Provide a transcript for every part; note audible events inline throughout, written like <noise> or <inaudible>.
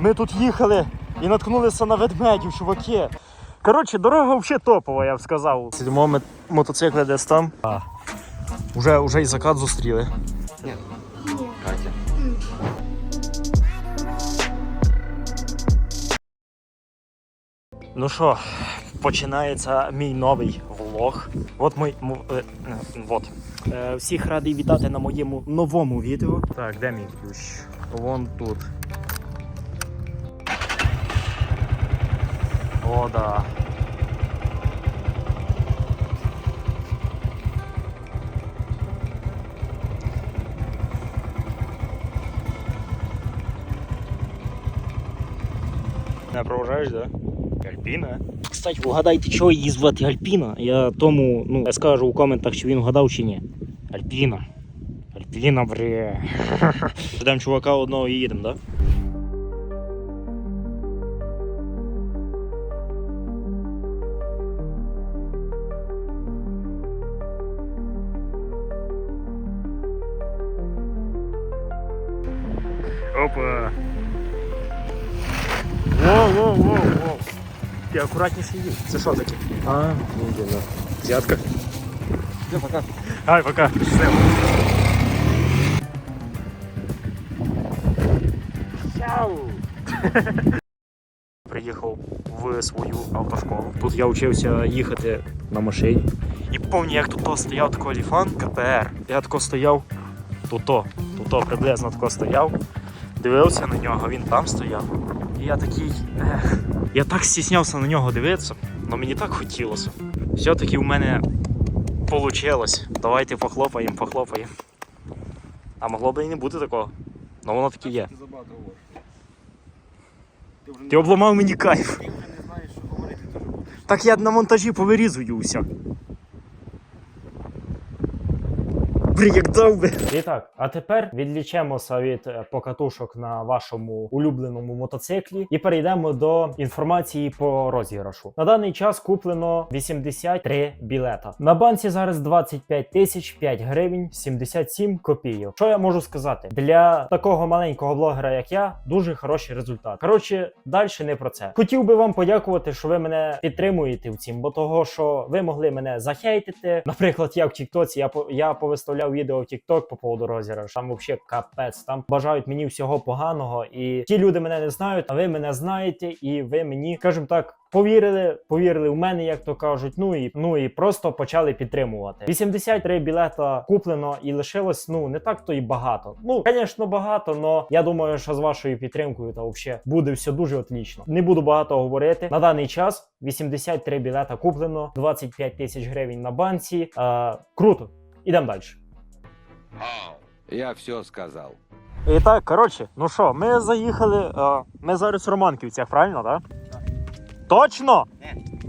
Ми тут їхали і наткнулися на ведмедів, чуваки. Коротше, дорога взагалі топова, я б сказав. Сидимо ми мотоцикли десь там. А, уже, уже і закат зустріли. Катя. Ну що, починається мій новий влог. От мій. е, е, вот. Е, всіх радий вітати на моєму новому відео. Так, де мій ключ? Вон тут. О, да. Не проважаєш, да? Альпіна. Кстати, угадайте, чого її звати Альпіна. Я тому ну, я скажу у коментах, чи він вгадав чи ні. Альпіна. Альпіна, бре. <laughs> Ждемо чувака одного і їдемо, да? Опа. Воу, воу, воу, воу. Ти акуратніше їдь. Це що таке? А, ну. Взятка. Все, пока. Ай, пока. Щасливо. <laughs> Приїхав в свою автошколу. Тут я вчився їхати на машині. І пам'ятаю, як тут стояв такий ліфан КПР. Я тако стояв тут-то, тут-то приблизно тако стояв. Дивився на нього, він там стояв. І я такий. Ех, я так стіснявся на нього дивитися, але мені так хотілося. Все-таки в мене Получилось. Давайте похлопаємо, похлопаємо. А могло би і не бути такого. Ну воно таки є. Ти обламав мені кайф. Так я на монтажі повирізую усе. Дав би. І так, а тепер відлічемося від е, покатушок на вашому улюбленому мотоциклі і перейдемо до інформації по розіграшу. На даний час куплено 83 білета. На банці зараз 25 тисяч 5 гривень 77 копійок. Що я можу сказати? Для такого маленького блогера, як я, дуже хороший результат. Коротше, далі не про це. Хотів би вам подякувати, що ви мене підтримуєте в цім, бо того, що ви могли мене захейтити. Наприклад, я в Тіктоці, я по я повиставляв відео в Тікток по поводу розіграшу. Там взагалі капець. Там бажають мені всього поганого. І ті люди мене не знають, а ви мене знаєте, і ви мені, скажімо так. Повірили, повірили в мене, як то кажуть. Ну і ну і просто почали підтримувати. 83 білета куплено і лишилось ну не так то і багато. Ну, звісно, багато, але я думаю, що з вашою підтримкою та взагалі буде все дуже отлічно. Не буду багато говорити. На даний час 83 білета куплено, 25 тисяч гривень на банці. Е, круто. Ідемо далі. Я все сказал. І так, коротше, ну що, ми заїхали. е, ми зараз в Романківцях, правильно, так? Точно?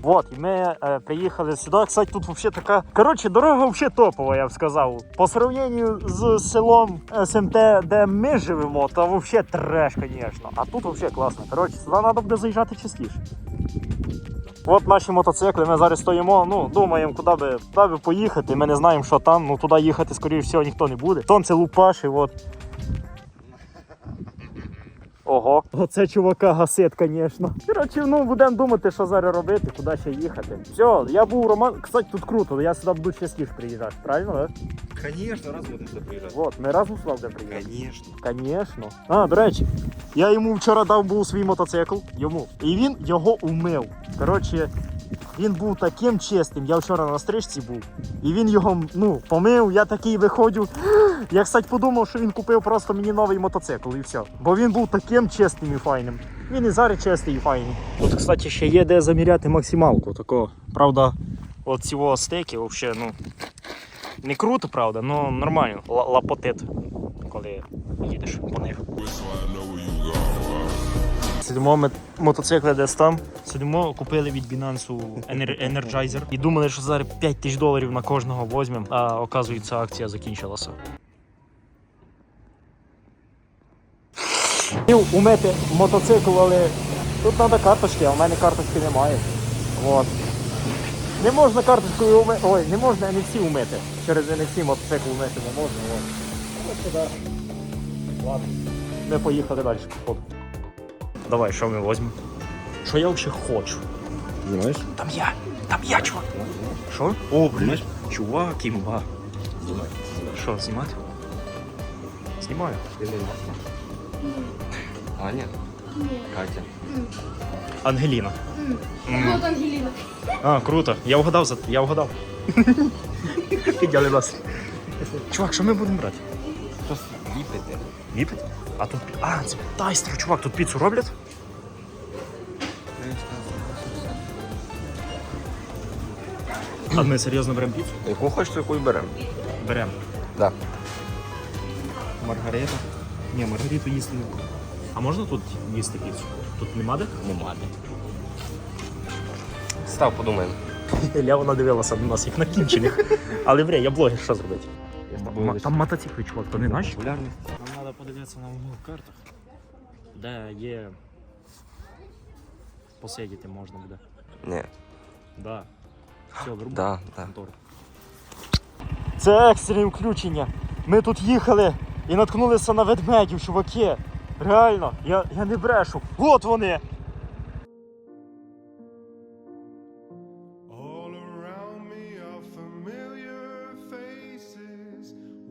Вот, і ми е, приїхали сюди. Кстати, тут взагалі така. Коротше, дорога взагалі топова, я б сказав. По сравненню з селом СМТ, де ми живемо, то взагалі треш, звісно. А тут взагалі класно. Коротше, сюди треба буде заїжджати частіше. От наші мотоцикли, ми зараз стоїмо, ну, думаємо, куди би, куди би поїхати. Ми не знаємо, що там. Ну туди їхати, скоріше всього, ніхто не буде. Сонце лупаші, от. Ого. Оце чувака гасит, звісно. Коротше, ну будемо думати, що зараз робити, куди ще їхати. Все, я був Роман. Кстати, тут круто, я сюди буду частіше приїжджати, правильно, так? Конечно, раз будемо сюди приїжджати. Вот, ми разом сюди будемо приїжджати. Конечно. Конечно. А, до речі, я йому вчора дав був свій мотоцикл, йому. І він його умив. Коротше, він був таким чистим. Я вчора на стрижці був. І він його ну, помив, я такий виходжу. Я, кстати, подумав, що він купив просто мені новий мотоцикл і все. Бо він був таким чистим і файним. Він і зараз чистий і файний. Тут, кстати, ще є де заміряти максималку. Такого. Правда, от цього стеки взагалі, ну. Не круто, правда, але нормально. Ла- Лапотит, коли їдеш по них. Сидимо мотоцикли десь там. Сидимо, купили від Binance Ener- Energizer і думали, що зараз 5 тисяч доларів на кожного возьмемо, а оказується, акція закінчилася. Хотів умити мотоцикл, але тут треба карточки, а в мене карточки немає. От. Не можна карточкою умити. Ой, не можна NFC умити. Через NFC мотоцикл умити не можна. От. Ладно. Ми поїхали далі, походу. Давай, що ми візьмемо? Що я взагалі хочу? Знімаєш? Там я, там я, чувак. Що? О, блін. Чувак, імба. Знімай. Що, знімати? Знімаю. Аня? Катя. Ангеліна. Вот Ангелина. А, круто. Я вгадав за я вгадав. <laughs> Підняли нас. Чувак, що ми будемо брати? Просто ліпите. Віпить? А тут. А, це тайстер, чувак, тут піцу роблять? А ми серйозно беремо піцу? Яку хочеш, таку і беремо. Беремо. Да. Маргарита. Ні, Маргариту їсти не буду. А можна тут їсти піцу? Тут нема де? Нема. де. Став, подумаємо. <laughs> Вона дивилася на нас, як на кінчених. Але вря, я блогер, що зробити? М- Там мотоцикли, чувак, то не наші? Нам треба подивитися на Google картах, де є. Посидіти можна буде. Ні. Да. Все, врубай. Да, да. Мотор. Це екстрене включення. Ми тут їхали і наткнулися на ведмедів, чуваки. Реально, я, я не брешу. От вони!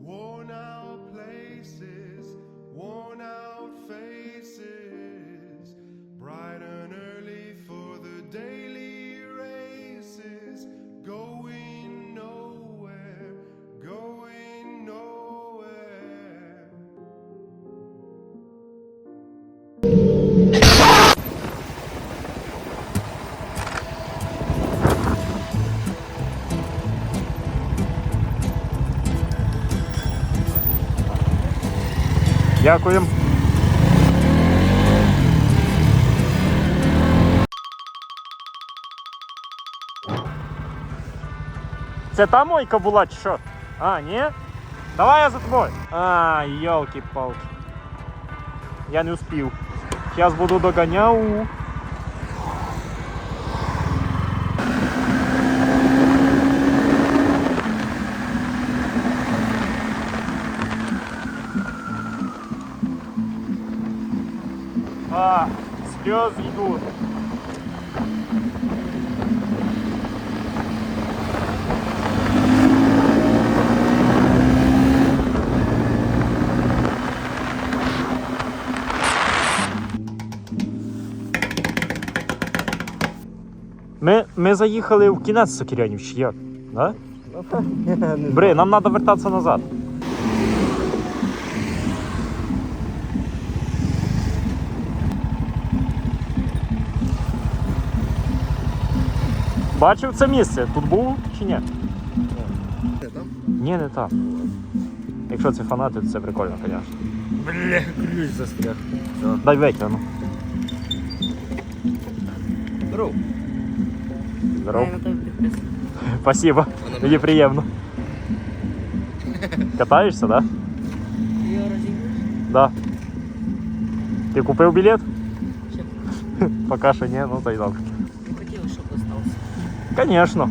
Worn out places, worn out faces, Дякуємо. Це та мойка була чи що? А, ні? Давай я за тобою. А, йолки-палки. Я не успів. Зараз буду доганяв. Слезы идут. Ми, ми заїхали в кінець Сокирянів, чи як? Да? <laughs> Бри, нам треба вертатися назад. Бачив це місце? Тут був чи ні? Ні, не там. Якщо це фанати, то це прикольно, звісно. Бля, ключ застряг. Дай витягну. Здоров. Здоров. Спасибо. Мені приємно. <laughs> Катаєшся, так? Да? Да. Ти купив білет? Поки що ні, ну то й добре. Конечно.